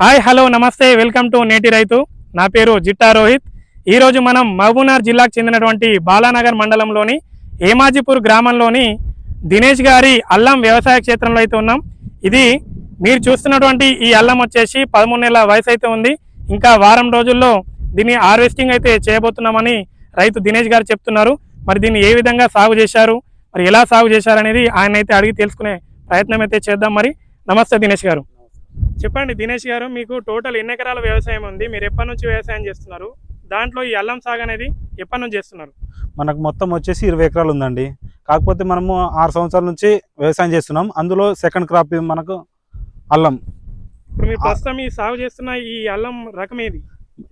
Hi hello నమస్తే welcome to నేటి రైతు. నా పేరు జిట్టా రోహిత్. ఈరోజు మనం మహబూనార్ జిల్లాకు చెందినటువంటి బాలానగర్ మండలంలోని ఏమాజిపూర్ గ్రామంలోని దినేష్ గారి అల్లం వ్యవసాయ క్షేత్రంలో అయితే ఉన్నాం. ఇది మీరు చూస్తున్నటువంటి ఈ అల్లం వచ్చేసి పదమూడు నెలల వయసు అయితే ఉంది. ఇంకా వారం రోజుల్లో దీన్ని హార్వెస్టింగ్ అయితే చేయబోతున్నామని రైతు దినేష్ గారు చెప్తున్నారు. మరి దీన్ని ఏ విధంగా సాగు చేశారు? మరి ఎలా సాగు చేశారు అనేది ఆయన అయితే అడిగి తెలుసుకునే ప్రయత్నం అయితే చేద్దాం మరి. నమస్తే దినేష్ గారు. చెప్పండి దినేష్ గారు మీకు టోటల్ ఎన్ని ఎకరాల వ్యవసాయం ఉంది? మీరు ఎప్పటి నుంచి వ్యవసాయం చేస్తున్నారు? దాంట్లో ఈ అల్లం సాగు అనేది ఎప్పటి నుంచి చేస్తున్నారు? మనకు మొత్తం వచ్చేసి ఇరవై ఎకరాలు ఉందండి. కాకపోతే మనము ఆరు సంవత్సరాల నుంచి వ్యవసాయం చేస్తున్నాం. అందులో సెకండ్ క్రాప్ మనకు అల్లం. ఇప్పుడు మీరు ప్రస్తుతం ఈ సాగు చేస్తున్న ఈ అల్లం రకం ఏది?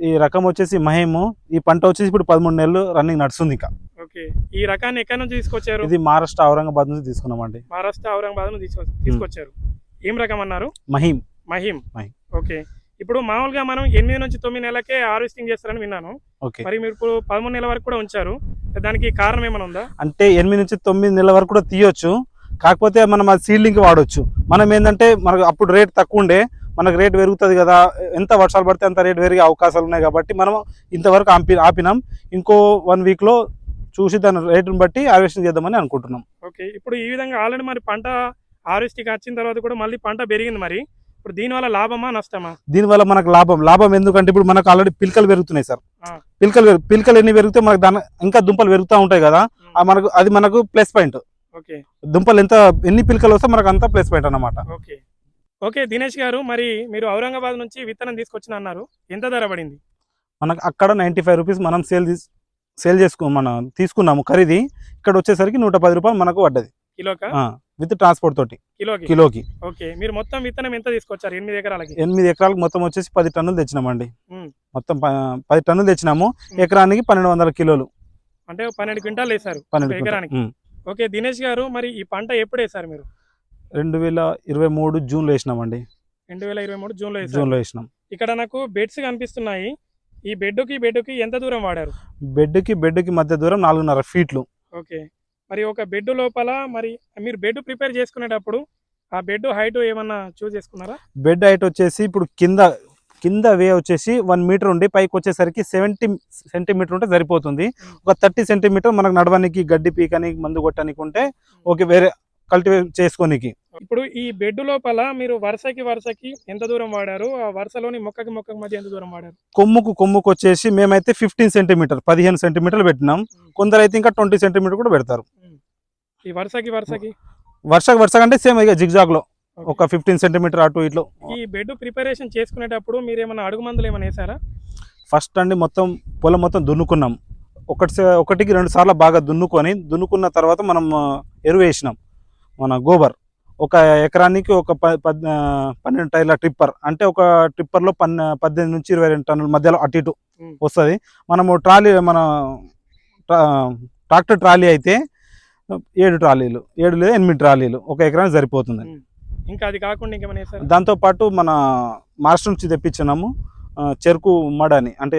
ఈ రకం వచ్చేసి మహేము. ఈ పంట వచ్చేసి ఇప్పుడు పదమూడు నెలలు రన్నింగ్ నడుస్తుంది ఇంకా. ఓకే. ఈ రకాన్ని ఎక్కడి నుంచి తీసుకొచ్చారు? ఇది మహారాష్ట్ర ఔరంగాబాద్ నుంచి తీసుకున్నామండి. మహారాష్ట్ర ఔరంగాబాద్ నుంచి తీసుకొ తీసుకొచ్చారు ఏం రకం అన్నారు? మహీం. మహిం మహిం. ఓకే. ఇప్పుడు మామూలుగా మనం ఎనిమిది నుంచి తొమ్మిది నెలలకే హార్వెస్టింగ్ చేస్తారని విన్నాను. ఓకే. మరి మీరు ఇప్పుడు పదమూడు నెలల వరకు కూడా ఉంచారు. దానికి కారణం ఏమైనా ఉందా? అంటే ఎనిమిది నుంచి తొమ్మిది నెలల వరకు కూడా తీయొచ్చు. కాకపోతే మనం అది సీడ్లింగ్ వాడొచ్చు. మనం ఏంటంటే మనకు అప్పుడు రేట్ తక్కువ ఉండే మనకు రేట్ పెరుగుతుంది కదా ఎంత వర్షాలు పడితే అంత రేట్ పెరిగే అవకాశాలు ఉన్నాయి కాబట్టి మనం ఇంతవరకు ఆపి ఆపినాం. ఇంకో వన్ వీక్లో చూసి దాని రేటుని బట్టి హార్వెస్టింగ్ చేద్దామని అనుకుంటున్నాం. ఓకే. ఇప్పుడు ఈ విధంగా ఆల్రెడీ మరి పంట హార్వెస్టింగ్ వచ్చిన తర్వాత కూడా మళ్ళీ పంట పెరిగింది మరి. ఇప్పుడు దీనివల్ల లాభమా నష్టమా? దీనివల్ల మనకు లాభం. లాభం ఎందుకంటే ఇప్పుడు మనకు ఆల్రెడీ పిలకలు పెరుగుతున్నాయి సార్. పిలకలు పిలకలు ఎన్ని పెరిగితే మనకు దాని ఇంకా దుంపలు పెరుగుతూ ఉంటాయి కదా ఆ. మనకు అది మనకు ప్లస్ పాయింట్ ఓకే. దుంపలు ఎంత ఎన్ని పిలకలు వస్తే మనకు అంత ప్లస్ పాయింట్ అన్నమాట. ఓకే. ఓకే దినేష్ గారు మరి మీరు ఔరంగాబాద్ నుంచి విత్తనం తీసుకొచ్చిన అన్నారు. ఎంత ధర పడింది? మనకు అక్కడ నైంటీ ఫైవ్ రూపీస్ మనం సేల్ సేల్ చేసుకో మనం తీసుకున్నాము ఖరీది. ఇక్కడ వచ్చేసరికి నూట పది రూపాయలు మనకు పడ్డది. కిలోకా? విత్ ట్రాన్స్పోర్ట్ తోటి. కిలోకి? కిలోకి. ఓకే. మీరు మొత్తం విత్తనం ఎంత తీసుకొచ్చారు? ఎనిమిది ఎకరాలకి? ఎనిమిది ఎకరాలకు మొత్తం వచ్చేసి పది టన్నులు తెచ్చినామండి. మొత్తం పది టన్నులు తెచ్చినాము. ఎకరానికి పన్నెండు వందల కిలోలు. అంటే పన్నెండు క్వింటాలు వేశారు పన్నెండు. ఎకరానికి. ఓకే దినేష్ గారు మరి ఈ పంట ఎప్పుడు వేశారు మీరు? రెండు వేల ఇరవై మూడు జూన్లో వేసినామండి. రెండు వేల ఇరవై మూడు జూన్లో జూన్లో వేసినాం. ఇక్కడ నాకు బెడ్స్ కనిపిస్తున్నాయి. ఈ బెడ్కి బెడ్కి ఎంత దూరం వాడారు? బెడ్కి బెడ్కి మధ్య దూరం నాలుగున్నర ఫీట్లు. ఓకే. మరి ఒక బెడ్ లోపల మరి మీరు బెడ్ ప్రిపేర్ చేసుకునేటప్పుడు ఆ బెడ్ హైట్ ఏమన్నా చూస్ చేసుకున్నారా? బెడ్ హైట్ వచ్చేసి ఇప్పుడు కింద కింద వే వచ్చేసి వన్ మీటర్ ఉండి పైకి వచ్చేసరికి సెవెంటీ సెంటీమీటర్ ఉంటే సరిపోతుంది. ఒక థర్టీ సెంటీమీటర్ మనకు నడవడానికి గడ్డి పీకనికి మందు కొట్టడానికి ఉంటే ఓకే వేరే కల్టివేట్ చేసుకోనికి. ఇప్పుడు ఈ బెడ్ లోపల మీరు వరుసకి వరుసకి ఎంత దూరం వాడారు? ఆ వరుసలోని మొక్కకి మొక్కకి మధ్య ఎంత దూరం వాడారు? కొమ్ముకు కొమ్ముకు వచ్చేసి మేమైతే ఫిఫ్టీన్ సెంటీమీటర్ పదిహేను సెంటీమీటర్లు పెట్టినాం. కొందరు అయితే ఇంకా ట్వంటీ సెంటీమీటర్ కూడా పెడతారు. ఈ వరుసకి వరుసకి. వర్షకు వర్ష అంటే సేమ్ ఇక జిగ్జాగ్లో ఒక ఫిఫ్టీన్ సెంటీమీటర్ అటు ఇట్లో ఈ బెడ్ ప్రిపరేషన్ చేసుకునేటప్పుడు మీరు ఏమైనా అడుగు మందులు ఏమైనా వేసారా ఫస్ట్ అండి మొత్తం పొలం మొత్తం దున్నుకున్నాం. ఒకటి ఒకటికి రెండు సార్లు బాగా దున్నుకొని దున్నుకున్న తర్వాత మనం ఎరువు వేసినాం. మన గోబర్. ఒక ఎకరానికి ఒక పన్నెండు టైర్ల ట్రిప్పర్. అంటే ఒక ట్రిప్పర్లో పన్నె పద్దెనిమిది నుంచి ఇరవై రెండు టన్నుల మధ్యలో అటు ఇటు. వస్తుంది. మనము ట్రాలీ మన ట్రా- ట్రాక్టర్ ట్రాలీ అయితే ఏడు ట్రాలీలు ఏడు లేదా ఎనిమిది ట్రాలీలు ఒక ఎకరానికి సరిపోతుంది ఇంకా అది కాకుండా ఇంకేమైనా దాంతోపాటు మన మహారాష్ట్ర నుంచి తెప్పించినాము చెరుకు మడ అని అంటే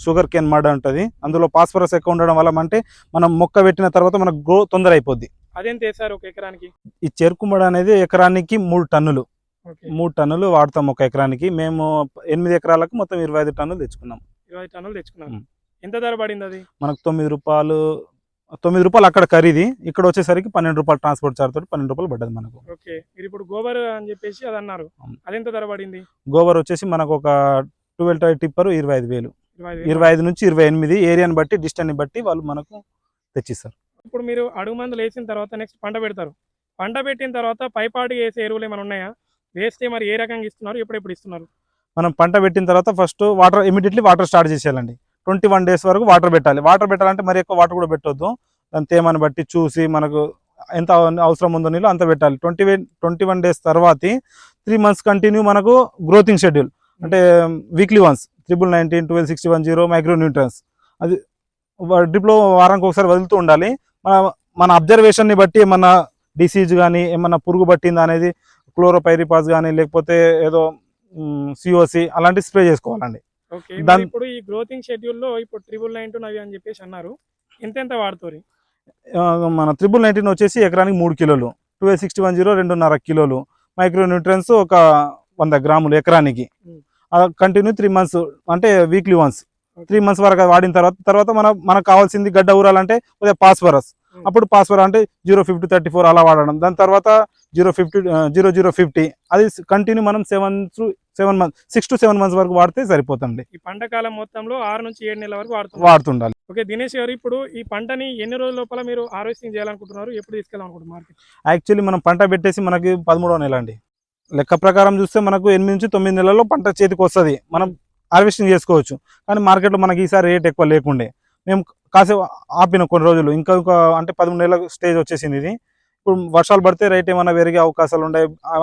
షుగర్ కేన్ మడ ఉంటుంది. అందులో ఫాస్ఫరస్ ఎక్కువ ఉండడం వల్ల అంటే మనం మొక్క పెట్టిన తర్వాత మనకు గ్రో తొందర అయిపోద్ది. అదెంత వేసారు ఒక ఎకరానికి? ఈ చెరుకు మడ అనేది ఎకరానికి మూడు టన్నులు. మూడు టన్నులు వాడతాం ఒక ఎకరానికి. మేము ఎనిమిది ఎకరాలకు మొత్తం ఇరవై ఐదు టన్నులు తెచ్చుకున్నాం. ఇరవై టన్నులు తెచ్చుకున్నారు. ఉమ్. ఎంత ధర పడింది అది? మనకు తొమ్మిది రూపాయలు తొమ్మిది రూపాయలు అక్కడ ఖరీది. ఇక్కడ వచ్చేసరికి పన్నెండు రూపాయలు ట్రాన్స్పోర్ట్ చార్జ్ తోటి పన్నెండు రూపాయలు పడ్డది మనకు. ఓకే. మీరు ఇప్పుడు గోబర్ అని చెప్పేసి అది అన్నారు. అదెంత ధర పడింది? గోబర్ వచ్చేసి మనకు ఒక ట్వెల్వ్ టై టిప్పర్ ఇరవై ఐదు వేలు. ఇరవై ఐదు వేలు. ఇరవై ఐదు నుంచి ఇరవై ఎనిమిది ఏరియాని బట్టి డిస్టెన్స్ బట్టి వాళ్ళు మనకు తెచ్చిస్తారు. ఇప్పుడు మీరు అడుగు మందులు వేసిన తర్వాత నెక్స్ట్ పంట పెడతారు. పంట పెట్టిన తర్వాత పైపాటి వేసే ఎరువులు ఏమైనా ఉన్నాయా? వేస్తే మరి ఏ రకంగా ఇస్తున్నారు? ఎప్పుడెప్పుడు ఇస్తున్నారు? మనం పంట పెట్టిన తర్వాత first water immediately water start చేసేయాలండి. Twenty one days వరకు వాటర్ పెట్టాలి. వాటర్ పెట్టాలంటే మరి ఎక్కువ వాటర్ కూడా పెట్టొద్దు. దాని తేమని బట్టి చూసి మనకు ఎంత అవసరం ఉందో నీళ్ళు అంత పెట్టాలి. ట్వంటీ ట్వంటీ వన్ డేస్ తర్వాత త్రీ మంత్స్ కంటిన్యూ మనకు గ్రోతింగ్ షెడ్యూల్ అంటే weekly once triple nineteen twelve sixty one zero micro nutrients అది డ్రిప్లో వారానికి ఒకసారి వదులుతూ ఉండాలి. మన మన అబ్జర్వేషన్ని బట్టి ఏమన్నా డిసీజ్ కానీ ఏమన్నా పురుగు పట్టిందా అనేది క్లోరోపైరిపాస్ కానీ లేకపోతే ఏదో సిఓసి అలాంటి స్ప్రే చేసుకోవాలండి. ఓకే ఇప్పుడు ఈ గ్రోతింగ్ షెడ్యూల్లో ఇప్పుడు ట్రిపుల్ నైన్ అవి అని చెప్పేసి అన్నారు ఎంతెంత వాడుతారు ఆ, మన త్రిబుల్ నైన్టీన్ వచ్చేసి ఎకరానికి మూడు కిలోలు ట్వెల్వ్ సిక్స్టీ వన్ జీరో రెండున్నర కిలోలు మైక్రో న్యూట్రియన్స్ ఒక వంద గ్రాములు ఎకరానికి. కంటిన్యూ త్రీ మంత్స్ అంటే వీక్లీ వన్స్. త్రీ మంత్స్ వరకు వాడిన తర్వాత తర్వాత మన మనకు కావాల్సింది గడ్డ ఊరాలంటే కొద్దిగా పాస్ఫరస్. అప్పుడు పాస్ఫర్ అంటే జీరో ఫిఫ్టీ థర్టీ ఫోర్ అలా వాడడం. దాని తర్వాత zero fifty zero zero fifty. అది కంటిన్యూ మనం seven to seven months six to seven months వరకు వాడితే సరిపోతుంది. ఈ పంట కాలం మొత్తంలో ఆరు నుంచి ఏడు నెలల వరకు వాడుతుండాలి. ఓకే దినేష్ గారు ఇప్పుడు ఈ పంటని ఎన్ని రోజుల లోపల మీరు హార్వెస్టింగ్ చేయాలనుకుంటున్నారు? ఎప్పుడు తీసుకెళ్ళాలనుకుంటున్నారు మార్కెట్ యాక్చువల్లీ మనం పంట పెట్టేసి మనకి పదమూడవ నెల అండి. లెక్క ప్రకారం చూస్తే మనకు ఎనిమిది నుంచి తొమ్మిది నెలల్లో పంట చేతికి వస్తుంది. మనం హార్వెస్టింగ్ చేసుకోవచ్చు. కానీ మార్కెట్లో మనకి ఈసారి రేట్ ఎక్కువ లేకుండే. మేము కాసేపు ఆపిన కొన్ని రోజులు. ఇంకా ఇంకా అంటే పదమూడు నెలల స్టేజ్ వచ్చేసింది ఇది. ఇప్పుడు వర్షాలు పడితే రేట్ ఏమైనా పెరిగే అవకాశాలు ఉన్నాయి ఆ,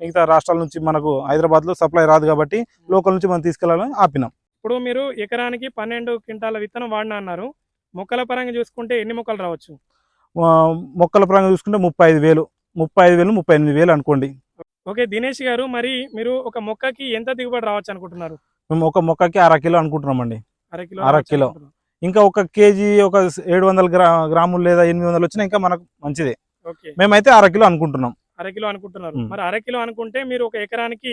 మిగతా రాష్ట్రాల నుంచి మనకు హైదరాబాద్లో సప్లై రాదు కాబట్టి లోకల్ నుంచి మనం తీసుకెళ్ళాలని ఆపినాం. ఇప్పుడు మీరు ఎకరానికి పన్నెండు క్వింటాల విత్తనం వాడినా అన్నారు. మొక్కల పరంగా చూసుకుంటే ఎన్ని మొక్కలు రావచ్చు? మొక్కల పరంగా చూసుకుంటే ముప్పై ఐదు వేలు. ముప్పై ఐదు వేలు ముప్పై ఎనిమిది వేలు అనుకోండి. ఓకే దినేష్ గారు మరి మీరు ఒక మొక్కకి ఎంత దిగుబడి రావచ్చు అనుకుంటున్నారు? మేము ఒక మొక్కకి అర కిలో అనుకుంటున్నామండి. అర కిలో అర కిలో. ఇంకా ఒక కేజీ ఒక ఏడు వందల గ్రా గ్రాములు లేదా ఎనిమిది వందలు వచ్చినా ఇంకా మనకు మంచిదే. మేమైతే అర కిలో అనుకుంటున్నాం. అర కిలో అనుకుంటున్నారు. మరి అర కిలో అనుకుంటే మీరు ఒక ఎకరానికి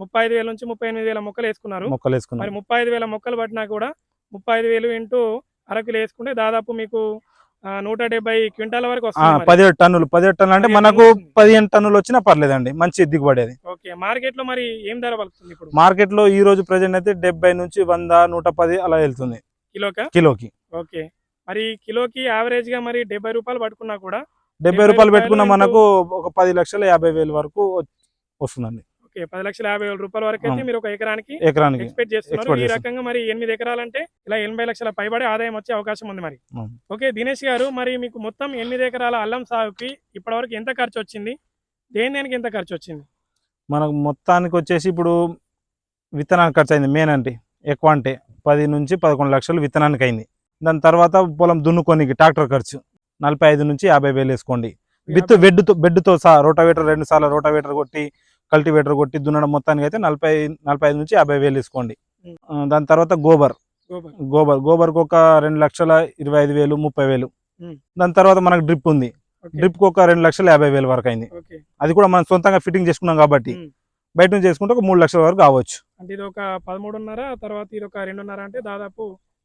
ముప్పై ఐదు వేల నుంచి ముప్పై ఎనిమిది వేల మొక్కలు వేసుకున్నారు. మొక్కలు వేసుకున్నాం. మరి ముప్పై ఐదు వేల మొక్కలు పట్టినా కూడా ముప్పై ఐదు వేలు ఇంటూ అరకిలో వేసుకుంటే దాదాపు మీకు నూట డెబ్బై క్వింటాల వరకు. పదిహేడు టన్నులు పదిహేడు టన్నులు అంటే మనకు. పదిహేను టన్నులు వచ్చినా పర్లేదండి. మంచి దిగుబడి అది ఓకే. మార్కెట్లో మరి ఏం ధర పలుకుతుంది ఇప్పుడు? మార్కెట్లో ఈ రోజు ప్రజెంట్ అయితే డెబ్బై నుంచి వంద నూట పది అలా వెళ్తుంది. కిలోకా? కిలోకి. ఓకే. మరి కిలోకి యావరేజ్గా మరి డెబ్బై రూపాయలు పట్టుకున్నా కూడా డెబ్బై రూపాయలు పెట్టుకున్న మనకు ఒక పది లక్షల యాభై వేలు వరకు వస్తుందండి. ఓకే పది లక్షల యాభై వేల రూపాయల వరకు అయితే. మీరు ఒక ఎకరానికి ఎకరానికి ఎక్స్పెక్ట్ చేస్తున్నారు. ఈ. రకంగా మరి ఎనిమిది ఎకరాలంటే ఇలా ఎనభై లక్షల పైబడి ఆదాయం వచ్చే అవకాశం ఉంది మరి. ఓకే దినేష్ గారు మరి మీకు మొత్తం ఎనిమిది ఎకరాల అల్లం సాగుకి ఇప్పటివరకు ఎంత ఖర్చు వచ్చింది? దేని దేనికి ఎంత ఖర్చు వచ్చింది? మనకు మొత్తానికి వచ్చేసి ఇప్పుడు విత్తనానికి ఖర్చు అయింది మెయిన్ అంటే ఎక్కువ అంటే. పది నుంచి పదకొండు లక్షలు విత్తనానికి అయింది దాని తర్వాత పొలం దున్నుకోనికి ట్రాక్టర్ ఖర్చు. నలభై ఐదు నుంచి యాభై వేలు వేసుకోండి. విత్ బెడ్తో బెడ్తో సహా రోటావేటర్ రెండు సార్లు రోటావేటర్ కొట్టి కల్టివేటర్ కొట్టి దున్నడం మొత్తానికి అయితే నలభై నలభై ఐదు నుంచి యాభై వేలు వేసుకోండి. దాని తర్వాత గోబర్. గోబర్. గోబర్ గోబర్కి ఒక రెండు లక్షల ఇరవై ఐదు వేలు ముప్పై వేలు. దాని తర్వాత మనకు డ్రిప్ ఉంది. డ్రిప్కి ఒక రెండు లక్షల యాభై వేలు వరకు అయింది. అది కూడా మనం సొంతంగా ఫిట్టింగ్ చేసుకున్నాం కాబట్టి. బయట నుంచి చేసుకుంటే ఒక మూడు లక్షల వరకు కావచ్చు. అంటే ఇది ఒక పదమూడున్నర తర్వాత ఇది ఒక రెండున్నర అంటే దాదాపు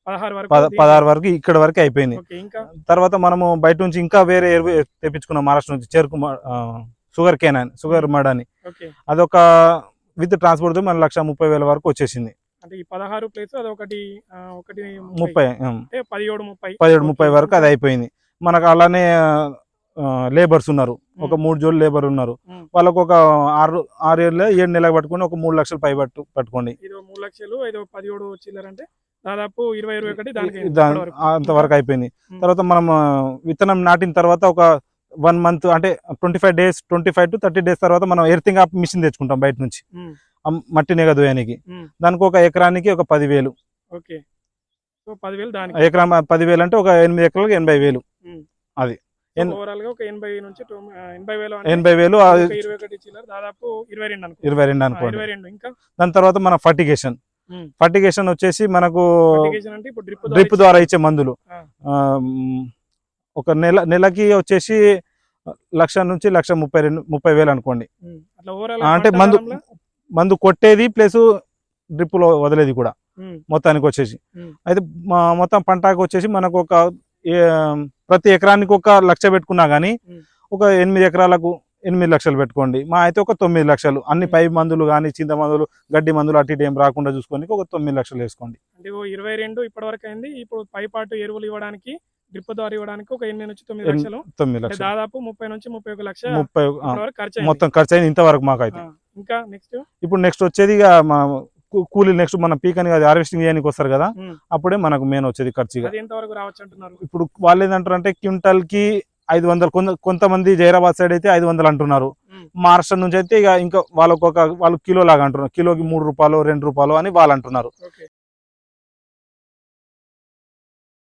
పదహారు వరకు పదహారు వరకు ఇక్కడ వరకు అయిపోయింది. ఇంకా? తర్వాత మనము బయట నుంచి ఇంకా వేరే ఎరువు తెప్పించుకున్నాం మహారాష్ట్ర నుంచి చెరుకు షుగర్ కేన్ అని షుగర్ మడ్ అని అదొక విత్ ట్రాన్స్పోర్ట్ మన లక్ష ముప్పై వేల వరకు వచ్చేసింది. అంటే ఈ పదహారు ప్లేస్ అది ఒకటి ముప్పై. పదిహేడు ముప్పై. పదిహేడు. ముప్పై వరకు అది అయిపోయింది. మనకు అలానే లేబర్స్ ఉన్నారు. ఒక. మూడు జోళ్ళు లేబర్ ఉన్నారు. వాళ్ళకు ఒక ఆరు ఆరు ఏళ్ళు ఏడు నెలలకు పట్టుకొని ఒక మూడు లక్షలు పై పట్టు పట్టుకోండి. మూడు లక్షలు ఐదు పదిహేడు దాదాపు ఇరవై ఇరవై ఒకటి. అంతవరకు అయిపోయింది. తర్వాత మనం విత్తనం నాటిన తర్వాత ఒక వన్ మంత్ అంటే twenty five days twenty five to thirty days తర్వాత మనం ఎర్తింగ్ ఆప్ మిషన్ తెచ్చుకుంటాం బయట నుంచి. మట్టి నెగదోయానికి. దానికి ఒక ఎకరానికి ఒక పదివేలు. ఎకరం పదివేలు అంటే ఒక ఎనిమిది ఎకరాలకు ఎనభై వేలు. ఒక ఎనభై వేలు ఇరవై దాదాపు రెండు ఇరవై అనుకోండి. దాని తర్వాత మన ఫర్టిగేషన్. ఫర్టిగేషన్ వచ్చేసి మనకు డ్రిప్ ద్వారా ఇచ్చే మందులు. ఒక నెల నెలకి వచ్చేసి లక్ష నుంచి లక్ష ముప్పై రెండు ముప్పై వేలు అనుకోండి. అంటే మందు మందు కొట్టేది ప్లస్ డ్రిప్పులో వదిలేది కూడా. మొత్తానికి వచ్చేసి. అయితే మొత్తం పంటకు వచ్చేసి మనకు ఒక ప్రతి ఎకరానికి ఒక లక్ష పెట్టుకున్నా కానీ. ఒక ఎనిమిది ఎకరాలకు ఎనిమిది లక్షలు పెట్టుకోండి. మా అయితే ఒక తొమ్మిది లక్షలు. అన్ని. పై మందులు కానీ చింత మందులు గడ్డి మందులు అటు ఇటు ఏం రాకుండా చూసుకొని ఒక తొమ్మిది లక్షలు వేసుకోండి. అంటే ఇరవై రెండు ఇప్పటి వరకు అయింది. ఇప్పుడు పైపాటు ఎరువులు ఇవ్వడానికి డ్రిప్ ద్వారా ఇవ్వడానికి ఒక ఎనిమిది నుంచి తొమ్మిది లక్షలు. తొమ్మిది లక్షలు. దాదాపు ముప్పై నుంచి ముప్పై ఒక లక్ష ముప్పై. మొత్తం ఖర్చు అయింది ఇంతవరకు మాకు అయితే ఇంకా నెక్స్ట్ ఇప్పుడు నెక్స్ట్ వచ్చేది ఇక మా కూలీలు నెక్స్ట్ మన పీక్ అని హార్వెస్టింగ్ చేయడానికి వస్తారు కదా. అప్పుడే మనకు మెయిన్ వచ్చేది ఖర్చు ఇక. అది ఎంత వరకు రావచ్చు అంటున్నారు? ఇప్పుడు వాళ్ళు ఏంటంటారు అంటే క్వింటల్కి ఐదు వందలు కొంత కొంతమంది జైరాబాద్ సైడ్ అయితే ఐదు వందలు అంటున్నారు. మహారాష్ట్ర నుంచి అయితే ఇక ఇంకా వాళ్ళకు ఒక వాళ్ళు కిలో లాగా అంటున్నారు. కిలోకి మూడు రూపాయలు రెండు రూపాయలు అని వాళ్ళు అంటున్నారు.